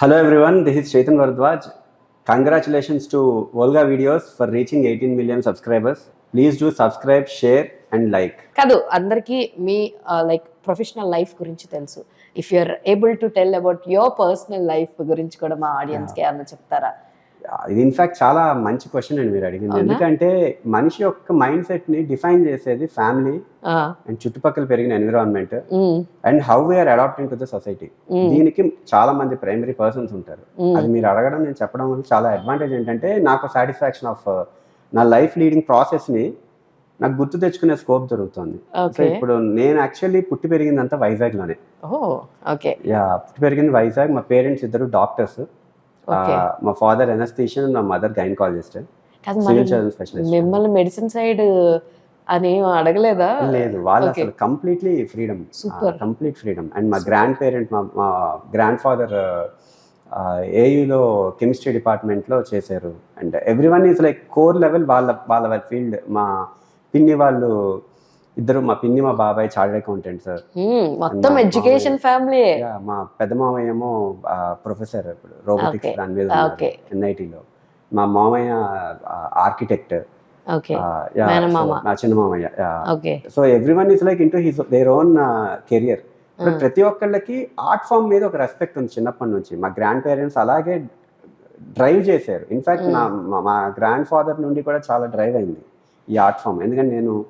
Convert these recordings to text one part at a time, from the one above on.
Hello everyone, this is Chetan Varadwaj. Congratulations to Volga Videos for reaching 18 million subscribers. Please do subscribe, share and like. కాదు అందరికీ మీ like professional life గురించి తెలుసు if you're able to tell about your personal life గురించి కూడా మా ఆడియన్స్కి ఏమన్నా చెప్తారా ఇది ఇన్ఫాక్ట్ చాలా మంచి క్వశ్చన్ అండి మీరు అడిగింది? ఎందుకంటే మనిషి యొక్క మైండ్ సెట్ని డిఫైన్ చేసేది ఫ్యామిలీ అండ్ చుట్టుపక్కల పెరిగిన environment and how we're adapting to the society. దీనికి చాలా మంది ప్రైమరీ పర్సన్స్ ఉంటారు. అది మీరు అడగడం నేను చెప్పడం వల్ల చాలా అడ్వాంటేజ్ ఏంటంటే నాకు సాటిస్ఫాక్షన్ ఆఫ్ నా లైఫ్ లీడింగ్ ప్రాసెస్ని నాకు గుర్తు తెచ్చుకునే స్కోప్ దొరుకుతుంది. సో ఇప్పుడు నేను యాక్చువల్లీ పుట్టి పెరిగిందంతా వైజాగ్లోనే పుట్టి పెరిగింది వైజాగ్. మా పేరెంట్స్ ఇద్దరు డాక్టర్స్ మా ఫాదర్ ఎనస్థీషియన్ మా మదర్ గైనకాలజిస్ట్. మిమ్మల్ని మెడిసిన్ సైడ్ అని అడగలేదా? లేదు వాళ్ళు. అసలు completely freedom Super. Complete freedom and మా గ్రాండ్ పేరెంట్ మా మా గ్రాండ్ ఫాదర్ ఏయులో కెమిస్ట్రీ డిపార్ట్మెంట్లో చేశారు. And every one is like core level వాళ్ళ వాళ్ళ ఫీల్డ్ మా పిన్ని వాళ్ళు ఇద్దరు మా పిన్ని మా బాబాయ్ చార్టెడ్ అకౌంటెంట్ సార్ మొత్తం ఎడ్యుకేషన్ ఫ్యామిలీ మా పెద్ద మామయ్య ఏమో ప్రొఫెసర్ ఇప్పుడు రోబోటిక్స్. దాని మీద. ఎన్ఐటీలో మా మామయ్య ఆర్కిటెక్ట్. నా చిన్న మామయ్య so every one is like into his their own career. ప్రతి ఒక్కళ్ళకి ఆర్ట్ ఫామ్ మీద ఒక రెస్పెక్ట్ ఉంది చిన్నప్పటి నుంచి. మా గ్రాండ్ పేరెంట్స్ అలాగే డ్రైవ్ చేశారు. In fact Hmm. నా మా- మా గ్రాండ్ ఫాదర్ నుండి కూడా చాలా డ్రైవ్ అయింది ఈ ఆర్ట్ ఫామ్ ఎందుకంటే నేను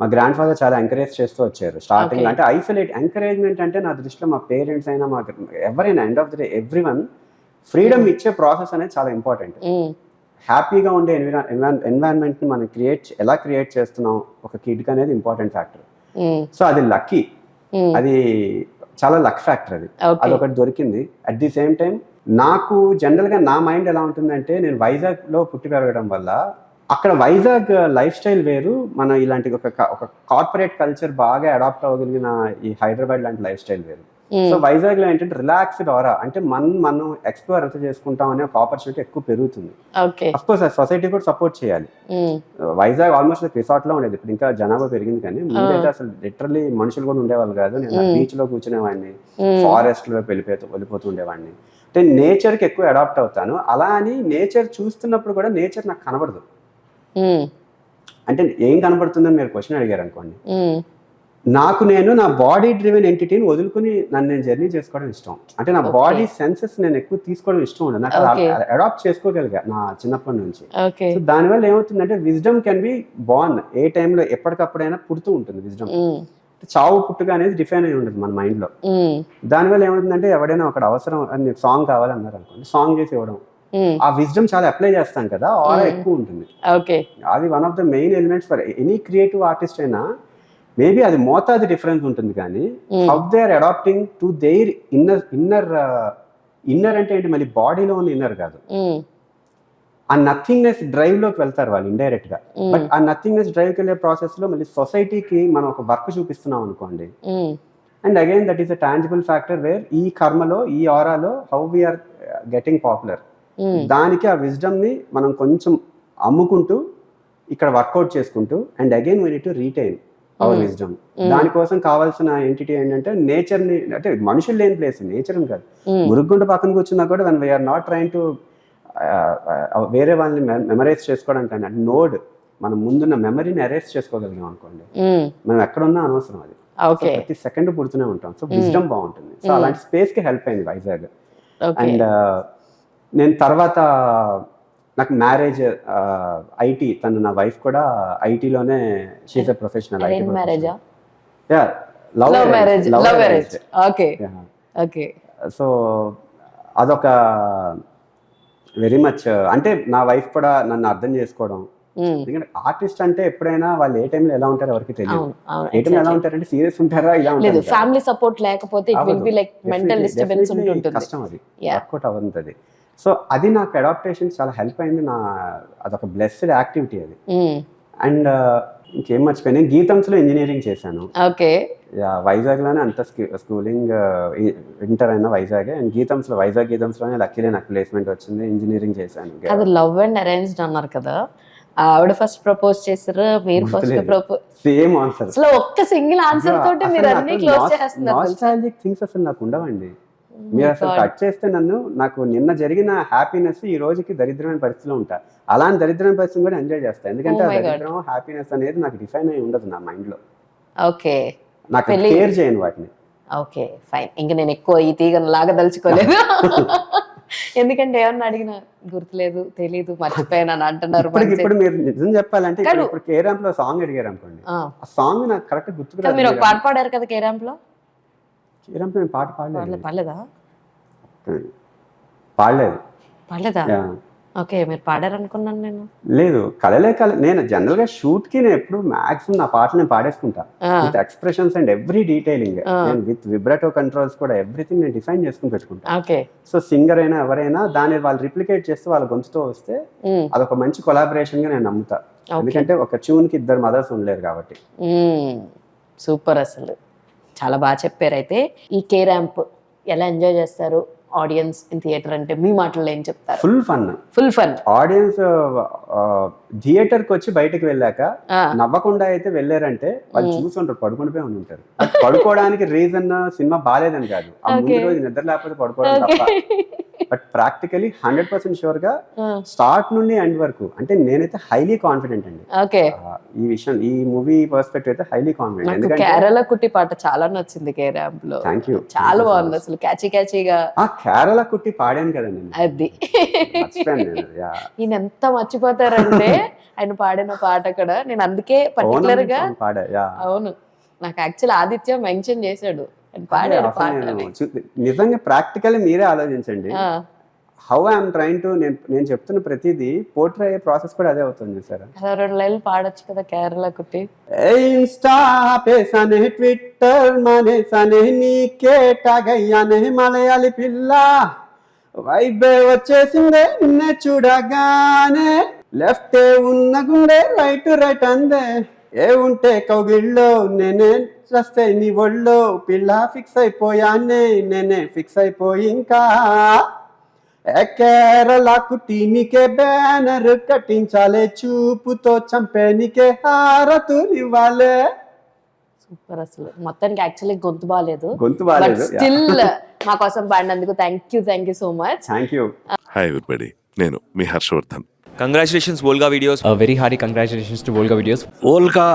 మా గ్రాండ్ ఫాదర్ చాలా ఎంకరేజ్ చేస్తూ వచ్చారు. స్టార్టింగ్. అంటే ఐసోలేట్ ఎంకరేజ్మెంట్ అంటే నా దృష్టిలో మా పేరెంట్స్ అయినా మా ఎవరైనా end of the day every one freedom. ఇచ్చే ప్రాసెస్ అనేది చాలా ఇంపార్టెంట్ హ్యాపీగా ఉండే ఎన్విరాన్ ఎన్వైరన్మెంట్ని మనం క్రియేట్ ఎలా క్రియేట్ చేస్తున్నాం ఒక కిడ్కి అనేది ఇంపార్టెంట్ ఫ్యాక్టర్ సో అది లక్కీ ఉమ్, అది చాలా లక్ ఫ్యాక్టర్ అది. అది ఒకటి దొరికింది. అట్ ది సేమ్ టైం నాకు జనరల్గా నా మైండ్ ఎలా ఉంటుందంటే నేను వైజాగ్లో పుట్టి పెరగడం వల్ల అక్కడ వైజాగ్ లైఫ్ స్టైల్ వేరు. మన ఇలాంటి ఒక ఒక కార్పొరేట్ కల్చర్ బాగా అడాప్ట్ అవ్వగలిగిన ఈ హైదరాబాద్ లాంటి లైఫ్ స్టైల్ వేరు. సో వైజాగ్లో ఏంటంటే రిలాక్స్డ్ ఆరా. అంటే మనం మనం ఎక్స్ప్లోర్ ఎంత చేసుకుంటాం అనే ఒక ఆపర్చునిటీ ఎక్కువ పెరుగుతుంది. అఫ్ కోర్స్ సొసైటీ కూడా సపోర్ట్ చేయాలి. వైజాగ్ ఆల్మోస్ట్ రిసార్ట్లో ఉండేది. ఇప్పుడు ఇంకా జనాభా పెరిగింది కానీ ముందైతే అసలు లిటరల్లీ మనుషులు కూడా ఉండేవాళ్ళు కాదు. నేను. బీచ్లో కూర్చునేవాడిని. ఫారెస్ట్లో వెళ్ళిపోతూ వెళ్ళిపోతూ ఉండేవాడిని. అంటే నేచర్కి ఎక్కువ అడాప్ట్ అవుతాను. అలా అని నేచర్ చూస్తున్నప్పుడు కూడా నేచర్ నాకు కనబడదు. అంటే ఏం కనబడుతుందని మీరు క్వశ్చన్ అడిగారు అనుకోండి. నాకు నేను నా బాడీ డ్రివెన్ ఎంటిటీని వదులుకుని నన్ను నేను జర్నీ చేసుకోవడం ఇష్టం. అంటే నా. బాడీ సెన్సెస్ నేను ఎక్కువ తీసుకోవడం ఇష్టం ఉండదు. నాకు. అడాప్ట్ చేసుకోగలిగా నా చిన్నప్పటి నుంచి. సో దానివల్ల ఏమవుతుందంటే విజ్డమ్ కెన్ బి బాన్ ఏ టైంలో ఎప్పటికప్పుడైనా పుడుతూ ఉంటుంది విజ్డమ్ చావు పుట్టుక అనేది డిఫైన్ అయి ఉంటుంది మన మైండ్లో ఉమ్, దానివల్ల ఏమవుతుందంటే ఎవడైనా ఒకటి అవసరం సాంగ్ కావాలన్నారు అనుకోండి సాంగ్ చేసి ఇవ్వడం. ఆ విజ్డమ్ చాలా అప్లై చేస్తాం కదా ఆరా Mm. ఎక్కువ ఉంటుంది. ఓకే అది one of the main elements for any creative artist అయినా మేబీ అది మోతాది డిఫరెన్స్ ఉంటుంది కానీ how they are adapting to their inner inner inner అంటే ఏంటి? మళ్ళీ బాడీలో ఉన్న ఇన్నర్ కాదు. ఉమ్, ఆ నథింగ్నెస్ డ్రైవ్లోకి వెళ్తారు వాళ్ళు ఇండైరెక్ట్గా. బట్ ఆ నథింగ్నెస్ డ్రైవ్కి వెళ్ళే ప్రాసెస్లో మళ్ళీ సొసైటీకి మనం ఒక వర్క్ చూపిస్తున్నాం అనుకోండి. And again that is a tangible factor where ఈ కర్మలో ఈ ఆరాలో how we are getting popular దానికి ఆ wisdom ని మనం కొంచెం అమ్ముకుంటూ ఇక్కడ వర్కౌట్ చేసుకుంటూ and again we to retain our. Wisdom. దానికోసం కావాల్సిన ఎంటిటీ ఏంటంటే నేచర్ని అంటే మనుషులు లేని ప్లేస్ నేచర్ కాదు. మురుగుంట పక్కన కూర్చున్నా కూడా when we are not train to వేరే వాళ్ళని మెమరైజ్ చేసుకోవడం కానీ అంటే నోడ్ మనం ముందున్న మెమరీని అరేస్ చేసుకోగలిగాం అనుకోండి. మనం ఎక్కడున్నా అనవసరం అది. ప్రతి సెకండ్ పుడుతూనే ఉంటాం. సో విజ్డమ్ బాగుంటుంది. సో. అలాంటి స్పేస్కి హెల్ప్ అయింది వైజాగ్. అండ్ నేను తర్వాత నాకు మ్యారేజ్ ఐటీ తను నా వైఫ్ కూడా ఐటీలోనే షీస్ ఎ ప్రొఫెషనల్ అరేంజ్ మ్యారేజా love love marriage love marriage okay okay so అదొక వెరీ మచ్ అంటే నా వైఫ్ కూడా నన్ను అర్థం చేసుకోవడం. ఉమ్, ఎందుకంటే ఆర్టిస్ట్ అంటే ఎప్పుడైనా వాళ్ళు ఏ టైంలో ఎలా ఉంటారో ఎవరికి తెలియదు. ఏ టైంలో ఎలా. ఉంటారంటే సీరియస్ ఉంటారా ఇలా లేదు ఫ్యామిలీ సపోర్ట్ లేకపోతే it will. Be like mental disturbance ఉంటుంటుంది. కష్టం అది. వర్కౌట్ అవ్వదు సో అది నాకు అడాప్టేషన్ చాలా హెల్ప్ అయింది. నా అదొక బ్లెస్డ్ యాక్టివిటీ అది. అండ్ ఇంకేం మర్చిపోయాను. గీతంస్లో ఇంజనీరింగ్ చేశాను. ఓకే. యా, వైజాగ్లోనే అంత స్కూలింగ్ ఇంటర్ అయినా వైజాగ్. అండ్ గీతంస్లో వైజాగ్ గీతంస్లోనే లక్కీలే నాకు ప్లేస్మెంట్ వచ్చింది. ఇంజనీరింగ్ చేశాను. అది లవ్ అండ్ అరేంజ్డ్ అన్నారు కదా. ఆవిడ ఫస్ట్ ప్రపోజ్ చేసారు మీరు ఫస్ట్. ప్రపోజ్ సేమ్ ఆన్సర్ అసలు ఒక్క సింగిల్ ఆన్సర్ తోటి మీరు అన్ని క్లోజ్ చేస్తున్నారు? నాస్టాలజిక్ థింగ్స్ అసలు నాకు ఉండవండి. మీరు అసలు కట్ చేస్తే నన్ను నాకు నిన్న జరిగిన హ్యాపీనెస్ ఈ రోజుకి దరిద్రమైన పరిస్థితిలో ఉంటా. అలాంటి దరిద్రమైన పరిస్థితిని కూడా ఎంజాయ్ చేస్తాను ఎందుకంటే Oh. దరిద్రం హ్యాపీనెస్ అనేది నాకు డిఫైన్ అయి ఉండదు నా మైండ్లో. ఓకే నాకు కేర్ చేయను వాటిని. ఓకే ఫైన్ ఇంక నేను ఎక్కువ ఈ తీగను లాగదలుచుకోలేదు ఎందుకంటే ఏమన్నా అడిగినా గుర్తులేదు తెలీదు మర్చిపోయాను అని అంటున్నారు ఇప్పుడు మీరు నిజం చెప్పాలంటే ఇప్పుడు కేరాంప్లో సాంగ్ అడిగారు అనుకోండి. ఆ. సాంగ్ నాకు కరెక్ట్ గుర్తుకు కాదు, మీరు ఒక పాట పాడారు కదా కేరాంప్లో? కేరాంప్ నేను పాట పాడలేదు. పాడలే- పాడలేదా? పాడలేదు. పాడలేదా. ఓకే మీరు పాడారు అనుకున్నాను నేను. లేదు కలలే కల నేను జనరల్గా షూట్కి నేను ఎప్పుడు మాక్సిమం నా పాటలు నేను పాడేసుకుంటా. With expressions and every detailing. నేను విత్ విబ్రాటో కంట్రోల్స్ కూడా ఎవ్రీథింగ్ నేను డిఫైన్ చేసుకుని పెట్టుకుంటా. ఓకే. సో సింగర్ అయినా ఎవరైనా దాన్ని వాళ్ళు రిప్లికేట్ చేస్తే వాళ్ళ గొంతుతో వస్తే అదొక మంచి కొలాబరేషన్గా నేను నమ్ముతా. ఎందుకంటే ఒక ట్యూన్కి ఇద్దరు మదర్స్ ఉండలేరు కాబట్టి. సూపర్ అసలు. చాలా బాగా చెప్పారు. అయితే ఈ కే ర్యాంప్ ఎలా ఎంజాయ్ చేస్తారు? ఆడియన్స్ ఇన్ థియేటర్ అంటే మీ మాటల్లో ఏం చెప్తారు? Full fun full fun audience థియేటర్కి వచ్చి బయటకు వెళ్ళాక నవ్వకుండా అయితే వెళ్ళారంటే వాళ్ళు చూసుంటారు పడుకుండిపోయి ఉండి ఉంటారు పడుకోవడానికి రీజన్ సినిమా బాగాలేదని కాదు. ఆ ముందు. రోజు నిద్ర లేకపోతే పడుకోవడం తప్ప. బట్ ప్రాక్టికలీ హండ్రెడ్ పర్సెంట్ షూర్గా స్టార్ట్ నుండి ఎండ్ వరకు అంటే నేనైతే హైలీ కాన్ఫిడెంట్ అండి. ఓకే. ఈ విషయం ఈ మూవీ పర్స్పెక్టివ్ అయితే హైలీ కాన్ఫిడెంట్. ఎందుకంటే కేరళ కుట్టి పాట చాలా నచ్చింది కే ర్యాంప్లో థ్యాంక్ యూ చాలా బాగుంది అసలు క్యాచీ క్యాచీగా. ఆ కేరళ కుట్టి పాడాను కదండి నేను. అది. ఈయన ఎంత మర్చిపోతారంటే ఆయన పాడిన పాట కూడా నేను అందుకే పర్టికులర్గా అవును. నాకు యాక్చువల్ ఆదిత్య మెన్షన్ చేశాడు. పాడాడు పాట నిజంగా ప్రాక్టికల్ మీరే ఆలోచించండి. హౌ ఐఎమ్ ట్రైన్ టు నేను నేను చెప్తున్న ప్రతిదీ పోర్ట్రే అయ్యే ప్రాసెస్ కూడా అదే అవుతుంది సార్. రెండు లైన్లు పాడొచ్చు కదా కేరళ కుట్టి. ఇన్స్టా పేసనే ట్విట్టర్ మనేసనే నీకే టాగయ్యానే మలయాళి పిల్ల. వైబే వచ్చేసిందే నిన్నే చూడగానే. లెఫ్ట్ ఉన్న గుండె రైట్ రైట్ అందే. ఏ ఉంటే కౌగిళ్ళో నేనే వస్తే నీ ఒళ్ళో పిల్ల ఫిక్స్ అయిపోయానే నేనే ఫిక్స్ అయిపోయి ఇంకా. ఏ కేరళ కుటీనికే బ్యానర్ కట్టించాలే చూపుతో చంపేనికే హారతులు ఇవ్వాలే. సూపర్ అసలు. మొత్తానికి యాక్చువల్లీ గొంతు బాగాలేదు గొంతు బాగాలేదు స్టిల్ మా కోసం పాడినందుకు thank you thank you so much thank you hi everybody నేను మీ Harshavardhan. Congratulations Volga Videos A very hearty congratulations to Volga Videos. Volga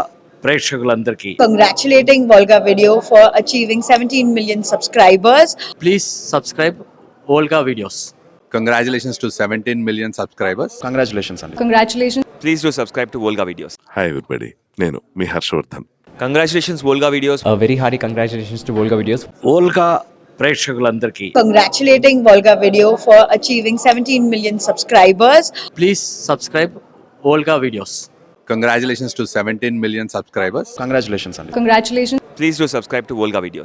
ప్రేక్షకులందరికీ congratulating Volga Video for achieving 17 million subscribers. Please subscribe Volga Videos Congratulations to 17 million subscribers. Congratulations on Congratulations. Please do subscribe to Volga Videos hi everybody నేను మీ Harshavardhan congratulations Volga Videos A very hearty congratulations to Volga Videos Volga ప్రేక్షకులందరికీ Congratulating Volga Video for achieving 17 million subscribers. Please subscribe Volga Videos Congratulations to 17 million subscribers. Congratulations, Andy. Congratulations. Please do subscribe to Volga Videos.